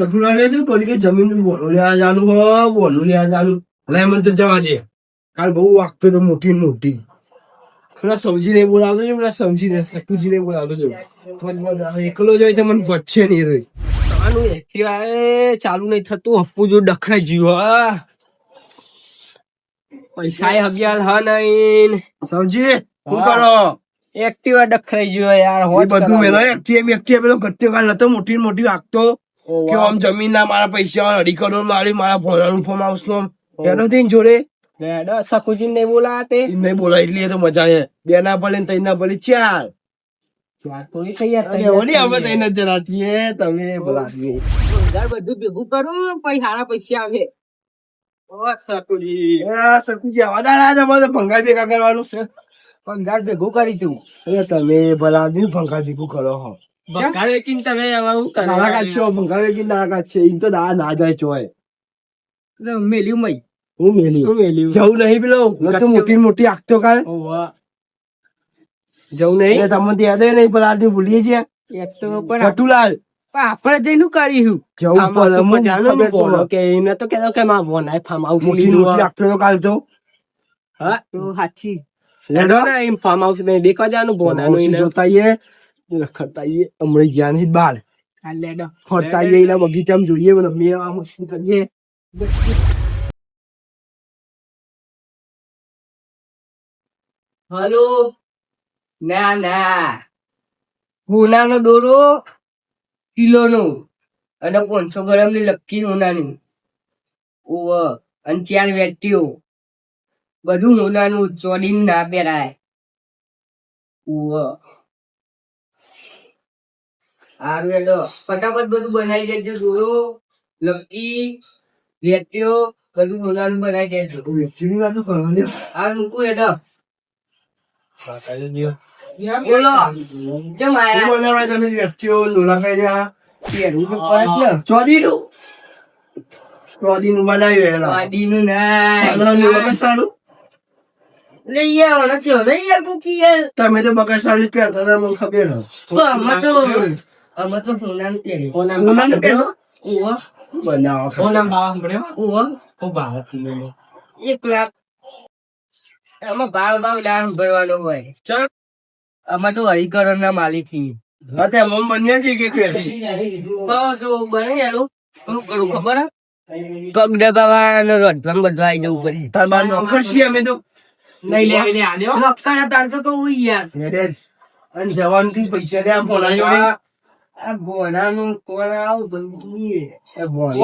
ગઠુડા તું કરી કે જમીન બોલો લેવા જાનું હો બોલો લેવા જાનું એટલે એમ તો જવા દે. કાલ બહુ વાગતો તો મોટી મોટી. પેલા સમજી નહીં બોલાવતો છે પેલા સમજી નહીં બોલાવતો છે. એકલો જોઈ તો મને ગચ્છે નહીં રહી એક્ટિવા ચાલુ નહીં થતું હપ્પુ જો ડખરાઈ ગયું પૈસા એ હગિયાલ હ નહીં. સમજી શું. કરો? એક્ટિવા ડખરાઈ ગયો યાર હોય બધું. મેલો એક્ટિવા એક્ટિવા પેલો ગટ્ટો કાલ નતો મોટી મોટી વાગતો. કે આમ જમીન ના મારા પૈસા અઢી કરોડ મારી મારા ભોળાનું ફોર્મ હાઉસ નો. એનો થઈને જોડે. સકુજી ને બોલા તે? એમને બોલા એટલે તો મજા છે. બે ના પડે ને ત્રણ ના પડે ચાર ભેગું કરું પછી સારા પૈસા આવે. ઓ સકુજી એ સકુજી આવા ભંગાર ભેગા કરવાનું છે. પંદર ભેગું કરી તું. તમે ભલા ભંગાર ભેગું કરો હો ભંગાર તમે હવે હું કરવા નાના કાચ છો ભંગાર ભેગી નાના કાચ છે એમ તો દાડા ના જાય ચોય. તો મેલ્યું મય. હું મેલી શું મેલ્યું? જવું નહીં પેલો? નતું મોટી મોટી આગતો કાલ ઓવા. જવું નહીં? એ તમને તો યાદ નહીં પેલા આદમી ભૂલીએ છીએ. એક તો પણ કટુલાલ આપણે જઈને કરીશું જવું પડે બોલો કે એને તો કે માં બોનાય ફાર્મ હાઉસ મોટી લીધું મોટી આ. તો કાલ તો. હા? તો સાચી લેડો. એમ ફાર્મ હાઉસ ને દેખવા જવાનું બોન આનું એને. જોતા આઈએ, હમણાં નહીં બાર. એના બગીચામાં જોઈએ મેં કરીએ? હલો? ના ના. હોનાનો દોરો? કિલો નો અને પાંચસો ગ્રામની લક્કી હોનાની ઓવ અને ચાર વેટીઓ. બધું હોનાનું ચોડીને ના પહેરાય. ઓવ હારું હેડો. ફટાફટ બધું બનાવી દેજો દોરો લક્કી વેટીઓ બધું હોનાનું બનાવી દેજો. વ્યક્તિની વાતો કરવાની આ મૂકું હેડો. બોલો. કેમ આયા? બનાવવા તમે? વ્યક્તિઓ લોલા ખાઈ રહ્યા પહેરવું તો પડે જ ને. ચોદીનું? ચોદીનું બનાવ્યું એના વાડીનું ના. પાલવાનું લઈ આવો ને લઈ આવો કી યાર. તમે તો બકસાડું જ પહેરતા હતા મને ખબર. તો અમે તો સોનાનું પહેરીએ. ઉનાને પહેરો? ઓવો, બનાવો? ઓવો. એક લાખ. આમાં ભાવ ભાવ ના ભરવાનો હોય. ચલ. અમે તો કરોડ ના માલિક છીએ હા તે મમ બન્યા કે કે કેરી તો જો બને યારું શું કરું ખબર? પગ દબાવવાનો રોધવાનું બધું આવી જવું પડે. તાર બાર નોકર છીએ અમે તો. નહીં લે. લે આલ્યો નકસાના તાર તો કહું યાર. અને જવાનું થી પૈસા દે આમ જોડે આ ગોનાનું કોણ આવું બોલ.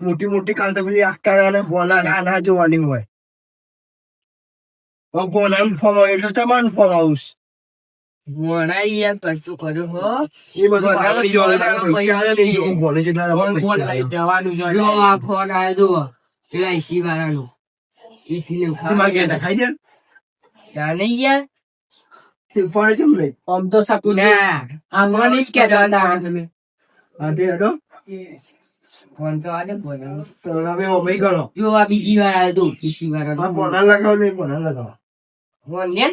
મોટી મોટી કાલ તો પેલી આખા અને પોણા નાના જોવાની હોય. પોણાનું ફોર્મ આવે એટલે તમારું ફોર્મ આવશ. ગોના યાર કશું કર્યું હો? એ બધું ને આવે. જવાનું જો આ ફોન આવ્યો જો પેલા એસી વાળાનો. એસી ને ખાઈ દે ચા નહીં યાર. આમ તો શકું ના. આમાં નહીં કહેતા તમે. હા તે ફોન તો આજે ગોનાનો તો હવે અમે કરો. જો આ બીજી વાર આવ્યો તો એસી વાળાનો આ પોણા લગાવો ને પોણા લગાવો. ફોન ને?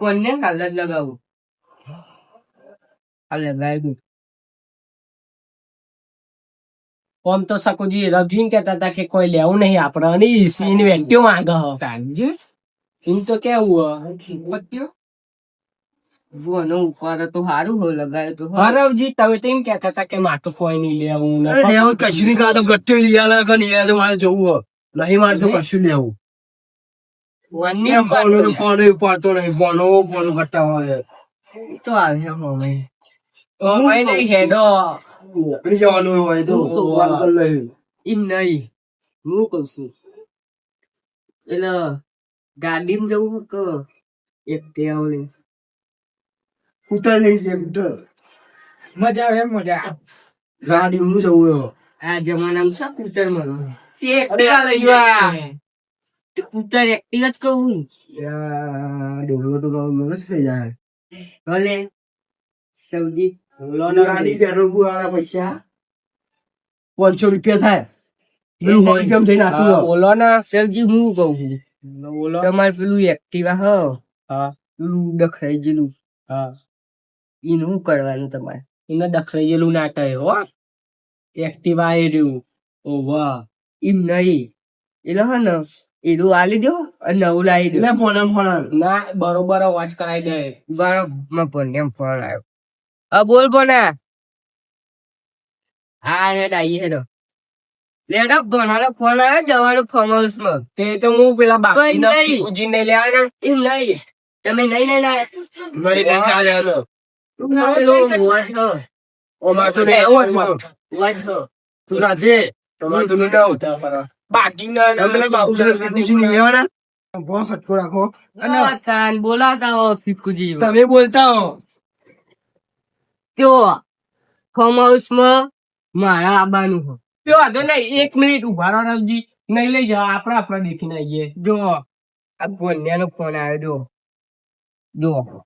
ફોન ને? હાલ જ લગાવું. હાલ લગાવી ઓમ તો સકુજી રવજીન કહેતા હતા કે કોઈ લેવું નહીં આપણે અને ઇન્વેન્ટિવ માંગ તાંજે એમ તો કેવું બોનો ઉપર તો સારું હો લગાડે તો હરવજી તમે તો એમ કહેતા હતા કે માટું કોઈ નહીં લેવું ને લેવું કશું નહીં ખાતો ગટ્ટો લઈ આલે કે નહીં તો મારે જવું હો. નહીં મારે તો કશું લેવું તો ફોન ઉપાડતો નહીં ફોનો ફોન કરતા હોય. તો આવે મમ્મી મમ્મી નહીં હેડો. નોકરી જવાનું હોય તો ફોન કરી લઈ એમ નહીં. હું કહું છું. એટલે ગાડીમાં જવું કે એક તે કૂતર લઈ જાય કૂતર મજા આવે મજા ગાડી હું જવું હો આ જમાનામાં શું કૂતર મળે તે અરે એક્ટિવા લઈ એક્ટિવા. જાય તે કૂતર એક્ટિવા જ કહું યાર ડોલો તો બહુ મગજ થઈ જાય ભલે સૌજી ગાડી પેટ્રોલ વાળા પૈસા પાંચસો રૂપિયા થાય પેલું સો રૂપિયામાં થઈને આતું રહો. ઓલો ના સૌજી હું કહું છું તમારે પેલું એક્ટિવા હ પેલું ડખરાઈ ગયેલું એનું શું કરવાનું તમારે. એને દખલાયેલું ના થાય હો. એક્ટિવા એ રહ્યું ઓ વાહ. એમ નહીં. એટલે હા ને એનું આલી દો અને નવું લાવી દો ફોન ફોન ના બરોબર વોચ કરાવી દે. બરોબર પણ એમ ફોન આવ્યો હા બોલ બોના હા રે ડાઈ હેડો. લેડો ભણાનો ફોન આવ્યો જવાનું ફોર્મ હાઉસમાં. તે તો હું પેલા બાકી ઉજીને લેવાના એમ નહીં. તમે નહીં નહીં ના. નહીં. આવું નહીં આવું. તમે બોલાતા હો ફીકુજી તમે બોલતા હો. તો ફોર્મ હાઉસમાં મારા આબાનું હો. તો વાંધો નહીં એક મિનિટ ઊભા રહો રવજી. નહીં લઈ જાઓ આપણે આપણે દેખીને આવીએ. જો આ બોન્યાનો ફોન આવ્યો જો. જો.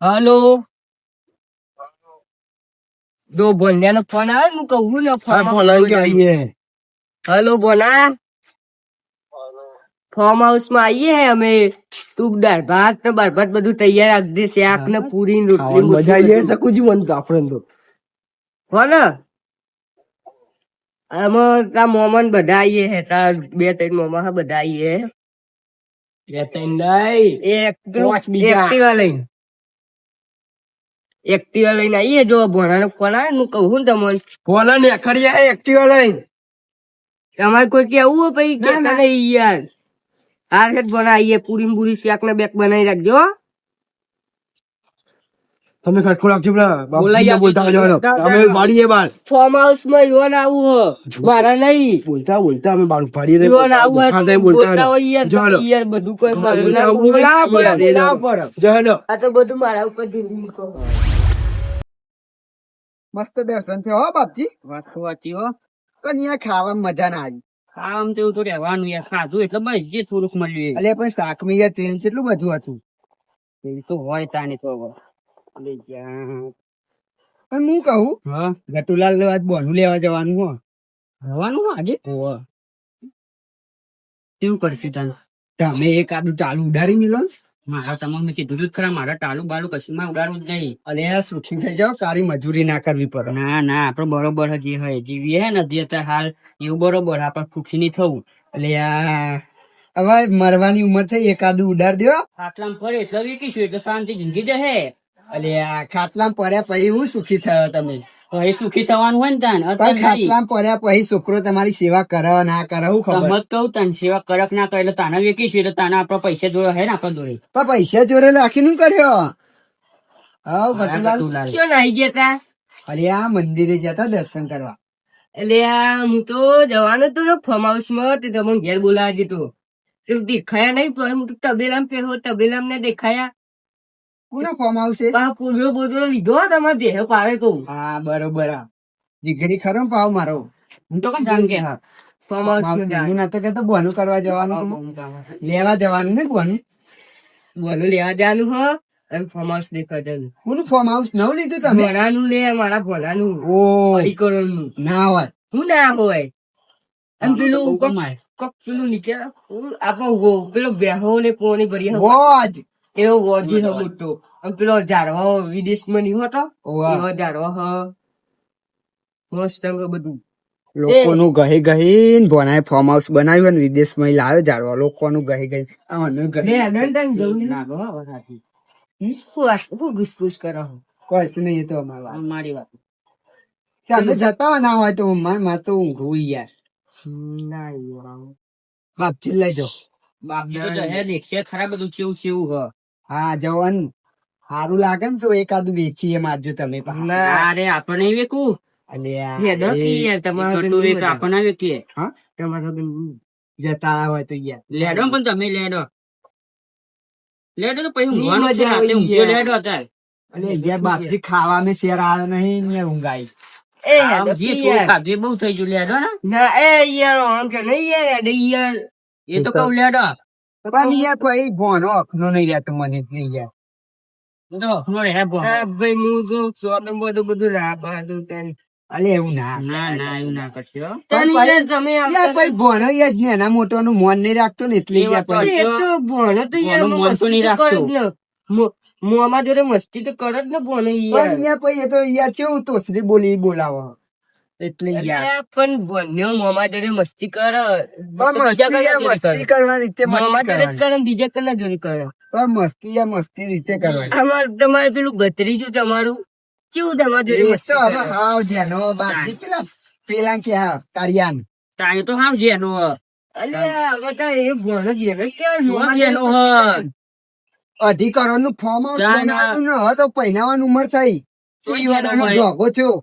હલો? જો બોન્યાનો ફોન આવે હું કહું ને ફોન. હેલો બોના ફોર્મ હાઉસમાં આવીએ હે અમે તું દાળ ભાત ને બાર ભાત બધું તૈયાર રાખી દે શાક ને પૂરી ને રોટલી મજા આવી જાય શકુજી મને તો આપણે તો. કોણ આમાં તા મોમન બધા આવીએ હે તા બે ત્રણ મોમા હા બધા આવીએ. બે ત્રણ નહીં એક એક્ટિવા લઈને. એક્ટિવા લઈને આવીએ જો ભણાનો ફોન આવે હું કહું ને તમને ફોન ને ખરી એક્ટિવા લઈને. તમારે કોઈ કેવું હોય પછી કેતા નહીં યાર. હાર હેઠ બનાવીએ પૂરી પૂરી શાક ને બેક બનાવી રાખજો તમે ખટખો રાખજો બોલાઈ બોલતા. અમે બાળીએ બાર ફોર્મ હાઉસમાં યોન આવું હો. મારા નહીં. બોલતા બોલતા અમે બાર પાડીએ ને. યોન આવું બોલતા બોલતા હોય યાર યાર બધું કોઈ મારું ના બોલા બોલા પડે, પડે. પડે. આ તો બધું મારા ઉપર ઢીલી મૂકો. મસ્ત દર્શન થયો હો બાપજી? વાત તો હો. પણ અહીંયા ખાવા મજા ના આવી. આમ તેવું તો રહેવાનું યાર ખાધું એટલે બસ જે થોડુંક મળ્યું એટલે પણ શાકમાં યાર તેલ કેટલું બધું હતું. એ તો હોય તાને તો હવે. પણ હું કહું હા? ગટુલાલ આજ બોનું લેવા જવાનું હો. રવાનું આજે કેવું કરશે તને? તમે એક આદું ચાલુ ઉડારી મિલો. મારા તમને કીધું જ ખરા મારા ટાળું બાળું કશું ઉડાડવું જ નહીં. અને આ સુખી થઈ જાવ સારી મજૂરી ના કરવી પડે. ના ના આપડે બરોબર હજી હોય. જીવીએ ને હજી અત્યારે હાલ એવું બરોબર આપડે સુખી નહીં થવું. એટલે આ હવે મરવાની ઉંમર થઈ એકાદું ઉડાડ દો આટલામાં પડે એટલે વીકીશું એટલે શાંતિ જિંદગી જશે અલે આ ખાટલામાં પડ્યા પછી હું સુખી થયો તમે? હવે સુખી થવાનું હોય ને તાન અત્યારે ખાટલામાં પડ્યા પછી છોકરો તમારી સેવા કરે ના કરે હું ખબર? મત કહું તને સેવા કરક ના કરે એટલે તાને વેકીશું એટલે તાને આપડે પૈસા જોડે હે ને આપડે જોડે? પણ પૈસા જોડે રાખી નું કર્યો. હા ગટુલાલ શું નાઈ ગયા તા? અલે આ મંદિરે જતા દર્શન કરવા. એટલે આ હું તો જવાનો તો ફાર્મ હાઉસમાં તે તમને ઘેર બોલાવા જતો તે દેખાયા નહીં પણ હું તો તબેલામ પહેરો તબેલામ ને દેખાયા. કોનો ફોર્મ આવશે? પોદરો બોદરો લીધો તમારે દેહ પારે તો. હા બરોબર આ. દીકરી ખરો પાવ મારો. હું તો કઈ જાણ કે હા. ફાર્મ હાઉસમાં તો બોનું કરવા જવાનું લેવા જવાનું ને બોલું બોલું લેવા જવાનું હ. અને ફોર્મ હાઉસ દેખવા જવાનું હું ફોર્મ હાઉસ નવું લીધું તમે? ભણાનું લે મારા ભણાનું. ઓ. નું ના હોય. શું ના હોય? અને પેલું કોક- પેલું નીચે આપણો પેલો બેહો ને કોની ભરી વોજ એવો ગોજી નો મોટો. અને પેલો ઝાડવા વિદેશમાં નહીં હોતો. એવો ઝાડવા હ મસ્ત બધું. લોકોનું ગહી ગહીન ભોનાએ ફોર્મ હાઉસ બનાવ્યું અને વિદેશમાં લાવ્યો જાળવા લોકોનું ગહે ગહી આનું બે અનંતન જવું લાગો વરાથી. શું વાત કરો છો? નહીં તો અમારી વાત. મારી વાત. તમે જતા ના હોય તો મારમાં તો ઊંઘવું યાર. ના યાર. બાપજી લઈ જાઓ. બાપજી તો જહે દેખશે ખરા બધું કેવું કેવું હ. હા જવાનું. સારું લાગે ને તો એકાદું વેચીએ મારજો તમે અરે આપણે નહીં વેકવું અલે આ હેડો કી એ યાર તમારે એટલું એક આપણને વેચીએ. જતા હોય તો યાર. લેડો પણ તમે લેડો. લેડો તો પછી ઊંઘવાનું છે રાતે ઊંઘ્યો લેડો અત્યારે. યાર બાપજી ખાવા મેં શેર આવે નહીં ને ઊંઘાઈ. એ જે. ખાધું બહુ થઈ ગયું લેડો ને. ના એ યાર આમ કે નહીં યાર હેડો યાર. એ તો કહું લેડો. પણ યાર કોઈ ભોનો અખનો નહીં રહેતો મને જ નહીં યાર તો નો રે ભો. હા ભાઈ હું જો શોપિંગ બધું બધું રાખવાનું તેમ અલે એવું ના ના ના એવું ના કરશો તને ભાઈ- યાર તમે યાર આવતા ભાઈ ભોનો યાર નાના મોટોનું મોન નહીં રાખતો ને એટલે એ યાર વાત તો પછી એ તો ભણો તો યાર ભણો મન તો નહીં મસ્તી રાખતો. કરે જ ને. મો- હું અમારા જોડે મસ્તી તો કરે જ ને પણ યાર પછી એ તો યાર કેવું તોસરી બોલી બોલાવો એટલે યાર. પણ બંને મોમા જોડે મસ્તી કર. મસ્તી કરવાની તે મોમા જોડે જ કરે બીજા કના જોડે કરે. પણ મસ્તી યાર મસ્તી રીતે કરવાની. અમાર તમારે પેલું ગતરીજું તમારું. કેવું તમારે જોડે મસ્તી તો હવે હાવ જેનો બાકી પેલા પેલા કે હા તારિયાન તારે તો હાવ જેનો હવે તો એ ભણો હ. અધિકારો નું ફોર્મ હાઉસ ચાલ ના. બનાવ્યું ને હવે તો પહેનાવાની ઉંમર થઈ તો ઈ વાળાનો. ધોગો થયો.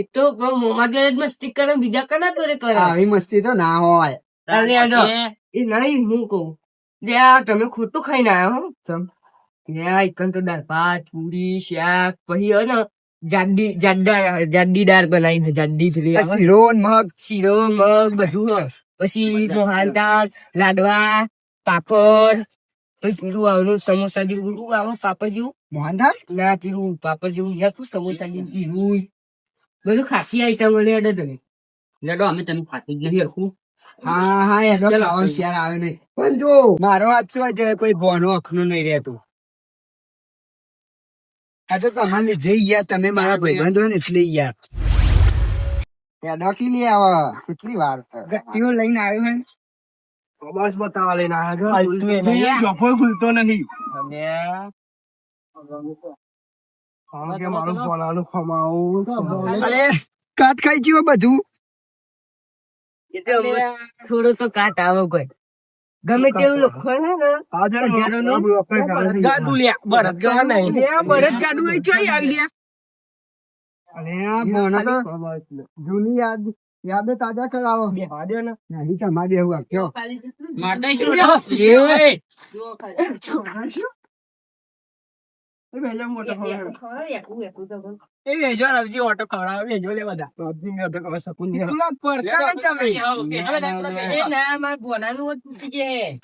એ તો મોમા જોડે જ મસ્તી કરે બીજા કના જોડે કરે? આવી મસ્તી તો ના હોય. અરે એ નહીં હું કહું. જે આ તમે ખોટું ખાઈને આવ્યા હો તમ ને એકન તો દાળ ભાત પૂરી શાક પછી હે ને જાડી જાડા જાડી દાળ બનાવી જાડી શીરો મગ. શીરો મગ બધું હોય પછી મોહનથાળ લાડવા પાપડ પછી પેલું આવનું સમોસા જેવું આવે પાપડ જેવું. મોહનથાળ ના પેલું પાપડ જેવું યા તું સમોસા જેવું બધું ખાસી આઈટમ મળે અડે તમે લેડો અમે તમે ખાતી જ નહીં હરખું. હા હા એનો. ખાવાનું શિયાર આવે નહીં. પણ જો મારો હાથ શું છે કોઈ ભોનો અખનું નહીં રહેતું. આ તો તમારા લીધે યાર તમે મારા ભાઈબંધો ને એટલે યાર. પેડાકી લઈ આવા કેટલી વાર? ગટ્ટીઓ લઈને આવ્યો હે બસ બતાવા લઈને આવ્યો છો? નહીં. જોફો ખુલતો અને કે મારું ખમાવું અરે કાટ ખાઈ બધું? થોડો તો કાટ આવે કોઈ. ગમે તેવું ને. ગાડું ચોઈ આવી જૂની યાદ યાદ તાજા કરાવો. નહીં ચમા દેવું કયો. મારતા શું એ. એ વેજો ઓટો વેજો લે બધા પેલા પડતા ને તમે. એ ના, મારા એ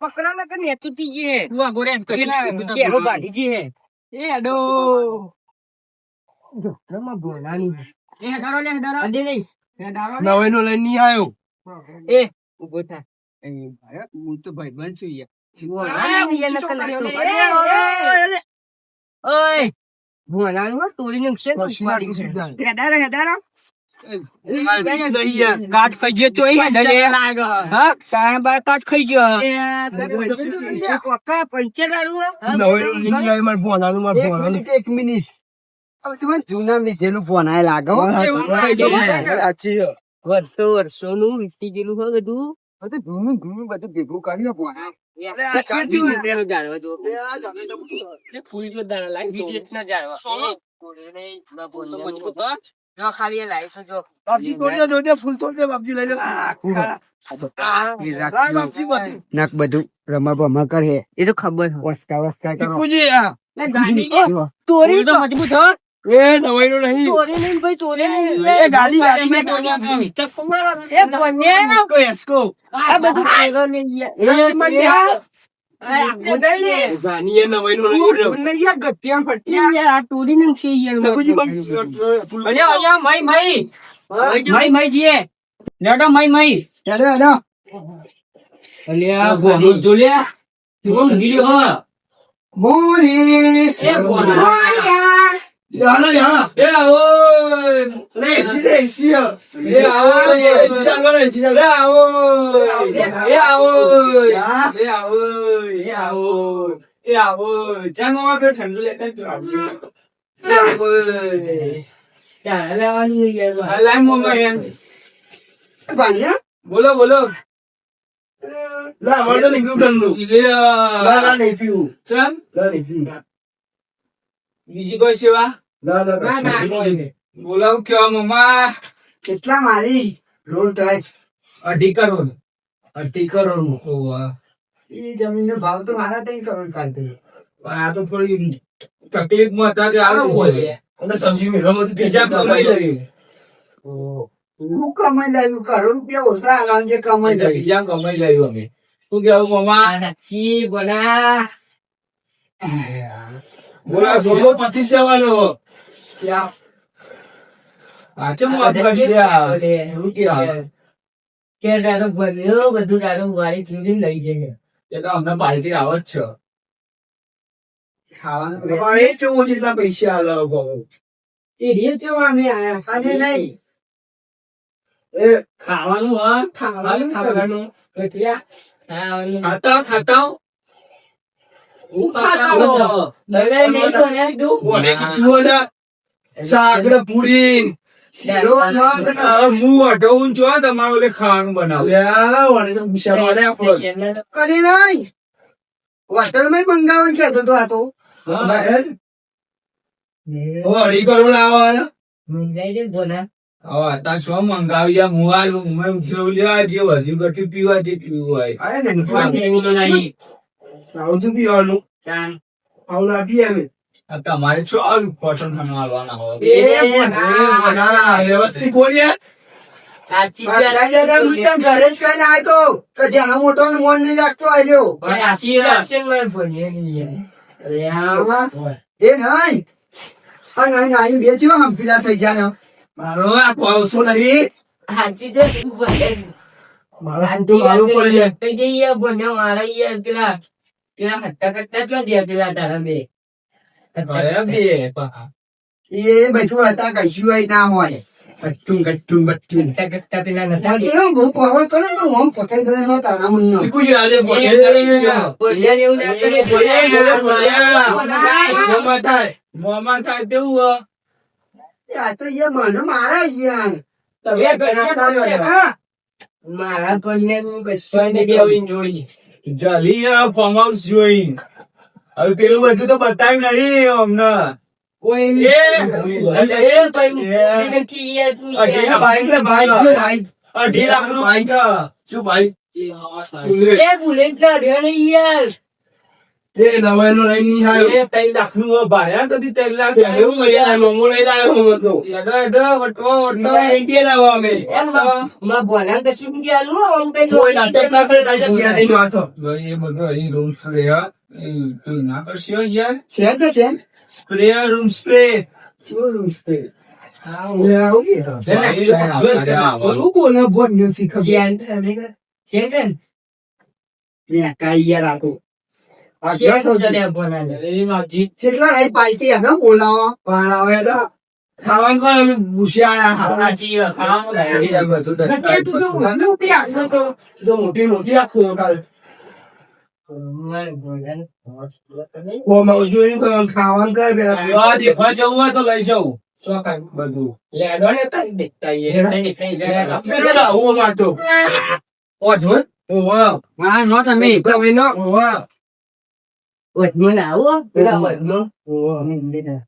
પકડા ના. એ અડો. જો, રમા. અડે નહીં. નવે નો લઈને આવ્યો એ, ઊભો થા. તો યાર એ હો, તોડીને છે ને પછી ઉપાડી નાખી છે. સીધા. હેડારો હેડારો કાટ ખાઈ ગયો તો ડરે લાગે. હા કાયા બાર કાટ ખાઈ ગયો. એ, પક્કા પંચર વાળું હે? નવે નો લઈને આવ્યો મારા ભોનાનું મારા એક મિનિટ એક મિનિટ. હવે તમે જૂના લીધેલું ફોનાય લાગો સાચી છે. વર્ષો વર્ષોનું વીતી ગયેલું હોય બધું. બધું જૂનું જૂનું બધું ભેગું કર્યો ફોના નક બધું રમા બમા કરે એ તો ખબર. વસ્તા વસ્કા કરો. તોરી તો મજબૂત હ. એ નવાઈનો નહીં. તોરી નહીં ભાઈ તોરી નહીં. એ ગાડી ગાડી મેં ગાડી એ બંને એસ્કો એસ્કો. આ બધું ભેગો લઈ એ મંડ્યા. આ ગોડાઈ ને. ગાની એ નો ગોનો જોલ્યા. કેવો એ આવો. લે એસી લે એસી એ આવો. એસી ચાલવા લે એસી એ ચાલવા આવો. એ આવો. એ આવો. એ આવો. એ આવો. ચાલ મામા પેલો ઠંડુ લેતા તું આવજો એ આવો ચાલ લેવાની ગયા લાઈ મામા એમ ભાણિયા બોલો બોલો તો નહીં પીવું ઠંડુ. લા લા નહીં પીવું. ચમ? લા નહીં પીવું. બીજી કોઈ સેવા? ના, બોલાવ કેવા મમ્મા? કેટલા મારી? રોડ ટચ અઢી કરોડ. અઢી કરોડ મૂકો એ જમીન નો ભાવ તો મારા ત્રણ કરોડ કાઢતો પણ આ તો થોડી તકલીફમાં હતા તે આવું બોલે. અને સબ્જી મેળવવા બીજા કમાઈ લઈએ હું કમાઈ લાવ્યું કરોડ રૂપિયા ઓછા આલામ જે કમાઈ લાવ્યું બીજા કમાઈ લાવ્યું અમે. શું કેવું મમ્મા? આ નથી બોલા. બોલા. પતી જવાનો. શ્યામ. આ ચમ વાત કરી રહ્યા? એવું કે કે દારૂ ભર્યો, બધું દારૂ વાળી ચૂરીને લઈ જઈએ. એ તો અમને પાર્ટી આવો જ છે. ખાવાનું એ જોવું જેટલા પૈસા આલે બહુ. એ રીલ જોવા અમે આયા? અને નહીં. એ ખાવાનું હા ખાવાનું ખાવાનું. ખાતા ખાતા ને પૂરી હું. અઢવું છો. તમારે ઓલે ખાવાનું બનાવું અલ્યા, વાણી તો ગુસ્સા મારે આપણો. કરી નહીં હોટલમાં મંગાવવાનું કહેતો તો આ તો. અઢી કરોડ લાવવાના. શું મંગાવી જે વધુ ઘટી પીવા જે પીવું હોય. આવું શું પીવાનું? આવું ના પીએ તમારે શું આવું પસંદ ખાવાનું હોય વ્યવસ્થિત બોલીએ. બધા જગ્યાએ હું ત્યાં ઘરે જ તો જ્યાં મોટો મન નહીં લાગતો આવ્યો નહીં આ નહીં અહીં બે જેવા હંફીલા થઈ ગયા ને. મારો આ કોલસો નહીં. મારો હાથ તો પેલા તારા બે. એ બધું હતા કશું ના હોય. કટ્ટું, કટ્ટું, કરે તો દે નો તારા. મોંમાં થાય. આ તો એ મને મારા યાર. મારા પણ હું કશું નહીં જોડી. જલ્દી ફોર્મ હાઉસ જોઈ હવે પેલું બધું તો બતાવ્યું નહીં અમને અઢી લાખનું બાઈક. શું બાઈક? બુલેટ. ને યાર. એ નવાઈનો લઈને નહીં આવ્યો. એ ત્રણ લાખનું ભાડ્યા કદી ત્રણ લાખ એવું કરી મોમો લઈને આવ્યો હતો. એડો એડો વટવો વટવો. ના, એક બે અમે. એમ માં કઈ કોઈ નાટક ના કરે નહીં. એ બધું અહીં રૂમ સ્પ્રે એ તું ના કરશો યાર? છે તો છે? Spray room spray. શું રૂસ્તે એ આવું કે? બોલ મ્યુઝિક યાર મોટી મોટી આખું ખાવાનું કરે પેલા દેખવા જવું હોય તો લઈ જાઉં. શું કાંઈ? બધું. લેડો ને તારી દેખતા ઈ. નહીં, નહીં, નહીં. પેલા આવું મારતો. ઓઢવું? ઓવા, હા, નો તમે ઓઢવું ને આવો? પેલા. ઓવા.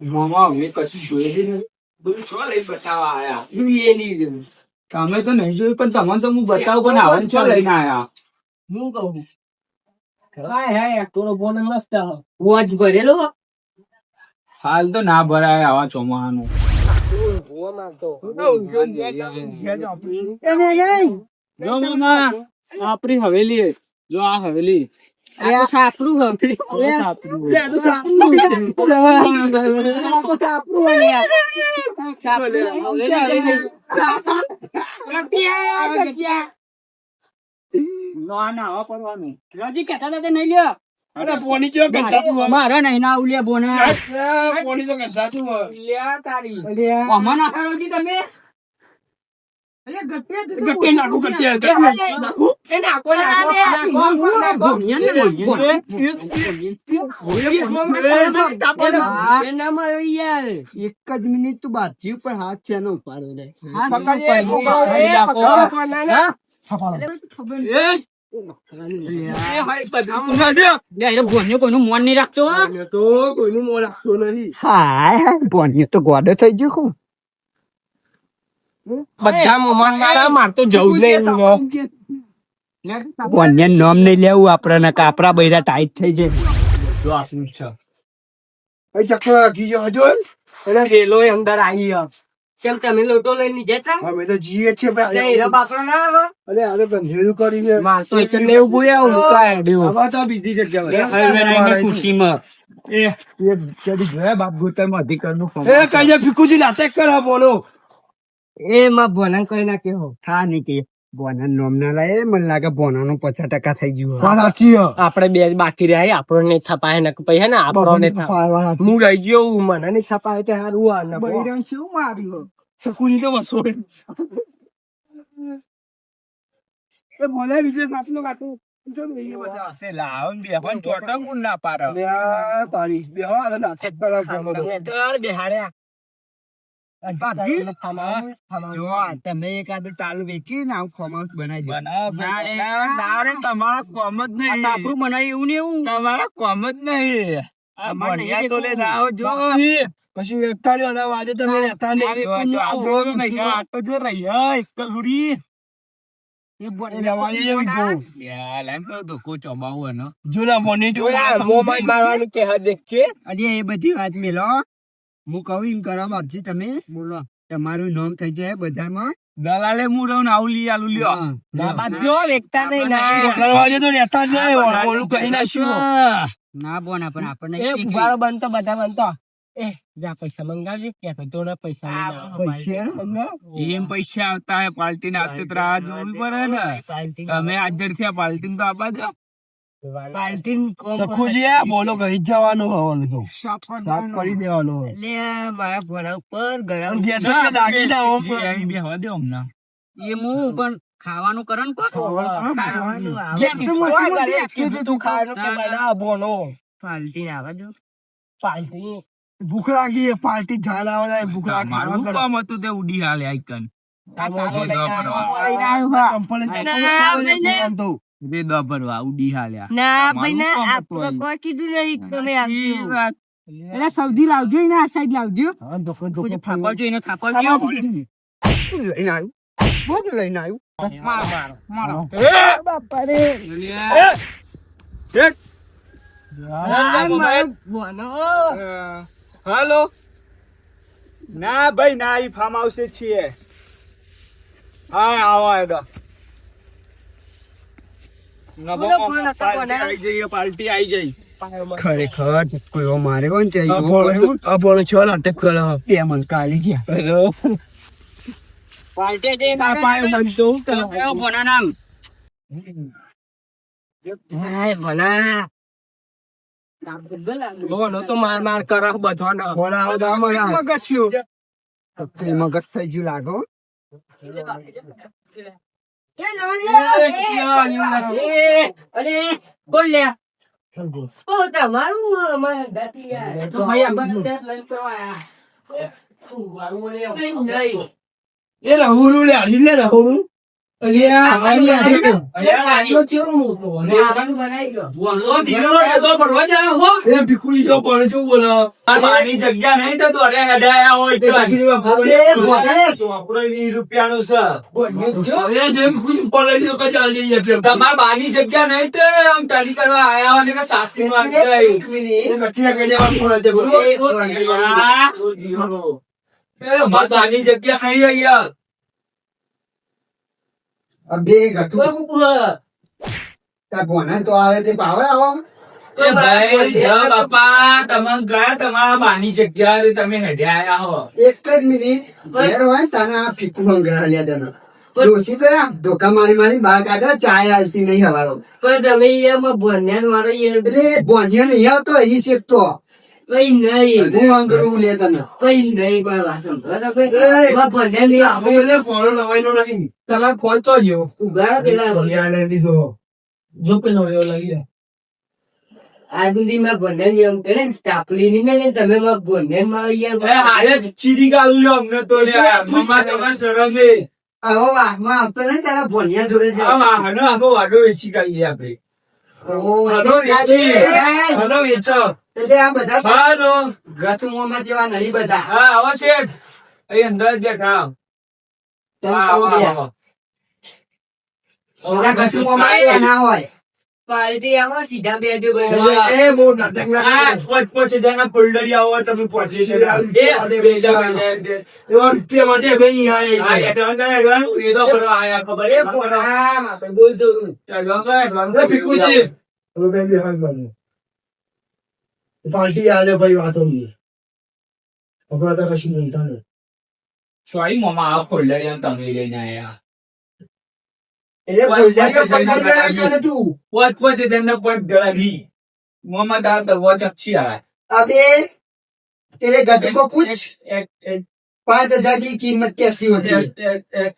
મામા અમે કશું જોઈ નહીં બધું છો લઈ બતાવવા આયા જોઈએ નહીં. તમે તો નહીં જોયું પણ તમને તો હું બતાવું પણ આવન છો લઈને આયા હું કહું હાય હાય થોડો બોલ મસ્ત વોચ ભરેલો હાલ તો ના ભરાય આવા ચોમાનું એને નહીં જો મામા આપણી હવેલી હે. જો આ હવેલી. આ તો સાપરું છે. મારા નહીં ના ઉલ્યા બોના. પોણી તો ગંધાતું હોય. લ્યા તારી. તમે? એક જ મિનિટ તું બાજી ઉપર હાથ છે એનો ઉપાડો દે કોઈનું મન નહીં રાખતો તો કોઈનું મોં રાખતો નથી. હાય બોન્યો તો ગોડો થઈ ગયો બધા મમાન મારા માર તો જવું નહીં બોન્ય નામ નહીં લેવું આપડે કાપડા બૈરા ટાઈટ થઈ જાય. જો છે. એ ચક્કર રાખી ગયો હજુ અને વેલો અંદર આવી ગયો. કેમ તમે લોટો લઈને જતા અમે તો જીએ છીએ ભાઈ. હીરા બાપડો ના આવે. અરે આ તો કરીને માર તો એક ને ઉભું આવું મુકાય આવા તો બીજી જગ્યા ખુશીમાં. એ એ કદી જોયા બાપ ગોતમ અધિકારનું એ કઈ ફીકુજી નાટક કરા બોલો. એ માં ભોના કઈ કેવો થા નહીં કે બોના નોમ ના લાય. મને લાગે બોના નું પચાસ ટકા થઈ ગયું સાચી આપડે બે બાકી રહ્યા આપણો ને થપાય ને પછી ને આપણો સાચી. હું રહી ગયો હું મને ને થપાય તે હારું આ ને બૈરાને શું માર્યો શકુની તો વસો એ બોલે ને ને ને ના બેહાડ્યા. તમે એકાદું ટાલું વેચી ને આવું ફોર્મ હાઉસ બનાવી દો. બનાવો, બનાવો. ના. રે, તમારા કોમ જ નહીં. બનાવી એવું ને એવું? તમારા કોમ જ નહીં. આ ભણ્યા તો લે લાવો જો. પછી પછી વેચતા રહ્યો તમે રહેતા નહીં. જો, જો, આ જો નહીં, જો રહી હે, એક કલુડી. એ રહેવા દેજો વિભો. યાર, એમ તો ધોકો ચોબાવો એનો. જો ના મને જો યાર મોબાઈલ મારવાનું કે હદ એક છે? અને એ બધી વાત મેલો હું કહું એમ કરો બાપજી તમે? બોલો. તમારું નામ થઈ જાય બધામાં. દલાલે હું ને આવું લઈ આલું લ્યો. જો વેચતા નહીં ના. કરવા તો રહેતા જ નહીં ઓલું કહી નાખ્યું ના. બોના પણ આપણને એ ઉભારો બનતો બધા બનતો. એ જા પૈસા મંગાવજે. કે તો જોડે પૈસા પૈસા મંગાવ. એમ પૈસા આવતા હે પાર્ટી ને આપતે તો રાહ પર હે ને. તમે હાજર થયા પાર્ટી તો આપવા દો પાલટી નું કોમ સખુજી બોલો કહી જ જવાનું તો. સાફ સાફ કરી દેવાનું હવે. મારા ભણા ઉપર ગયા અને દાગી ના અહીં બેહવા દો હમણાં એ હું પણ ખાવાનું કરો ને તું કરે, કીધું તું ખાવાનું કે બનાવ બોનો પાલટી ને આવે પાલટી ભૂખ લાગી પાલટી આવે ભૂખ લાગી મારું કામ હતું તે ઉડી હાલે આઈકન ચંપલ. રે દો ઉડી હાલ્યા. ના ભાઈ, ના, આપણે કોઈ કીધું નહીં તમે ઈ એટલે સૌથી લાવજો ને આ સાઈડ લાવજો. હા, ધોકો- ધોકો થાપા જો એને લઈને આવ્યું? બધું લઈને આવ્યું? મારો. બાપા રે. હાલો. ના ભાઈ ના ઈ ફાર્મ હાઉસે છીએ. હા આવો આવો. બોલો, ફોન હતો પાર્ટી? આવી જઈ ખરેખર કોઈ એવો ને આ ભોળો છો નાટક કરે. બે મન કાઢી ગયા. પાલટી દે ના પાયો સંતો કયો ભણા નામ હાય ભણા બોલો તો માર માર કરો આવે. મગજ થયું મગજ થઈ ગયું લાગો એ, રાહુલ લે. ઓ તમારું યાર બાની જગ્યા નહીં તો આમ સ્ટડી કરવા આયા હોય ને સાથી માં જગ્યા નહીં અહીંયા બે ઘટું ભોના તો આવે તે પાવર આવો. એ ભાઈ જ બાપા તમે ગયા તમારા બાની જગ્યા એ તમે હેડ્યા આયા હો. એક જ મિનિટ. ઘેર હોય તાના આ ફીકું મંગળાલ્યા તને ડોસી તો આ ધોકા મારી મારી બહાર કાઢ્યા ચાય હાલતી નહીં હવારો પણ તમે એમાં ભણ્યા વાળો એ એટલે બોન્યો નહીં આવતો હજી શેકતો. કઈ નહીં હું અંગરું લે તને કઈ નહીં કોઈ વાત બરાબર એ. એમાં ભણ્યા નહીં. તમારે ફોન તો જો ઉગાડો પેલા ભોળિયા લે દીધો જો પેલો એવો લાગી આ સુધી માં ભણ્યા એમ કરે ને તાપલી ની મેલે તમે માં ભણ્યા માં એ યાર હાલે ચીરી ગાળું લ્યો અમને તો લે મમ્મા તમારે શરમ એ આવો વાઘમાં આવતો નહીં તારા ભોનિયા જોડે છે આ વાહનો આખો વાડો વેચી કાઢીએ આપણે ઓ, આનો વેચી. વેચો. એટલે આ બધા હાલો ગતુમોમાં જેવા નહીં બધા હા આવો શેઠ અહીં અંદર જ બેઠા તને આવો. આવો. ઓલા ગતુમોમાં એવા ના હોય પાર્ટી આવો સીધા બે જો એટલે એ બહુ નાટક ના આ. પોચ પોચ હજારના ફોલ્ડરી આવો તમે પહોંચી જજો. એ બે જણા. એવા રૂપિયા માટે બે અહીંયા આ આયા. એડવાન્સ ના એડવાન્સ એ તો કરવા આયા ખબર એ કરો. બોલ જોરું એડવાન્સ ના એડવાન્સ ભીખુજી. હવે બી હાલ બાંધો. પાર્ટી આલે ભાઈ વાતો નહીં આપણા તો કશું નહીં થાય સોરી મમ્મા આ ફોલ્ડરી આમ તમે લઈને આયા પાંચ હજારની કિંમત કેસી તું પોત પોતે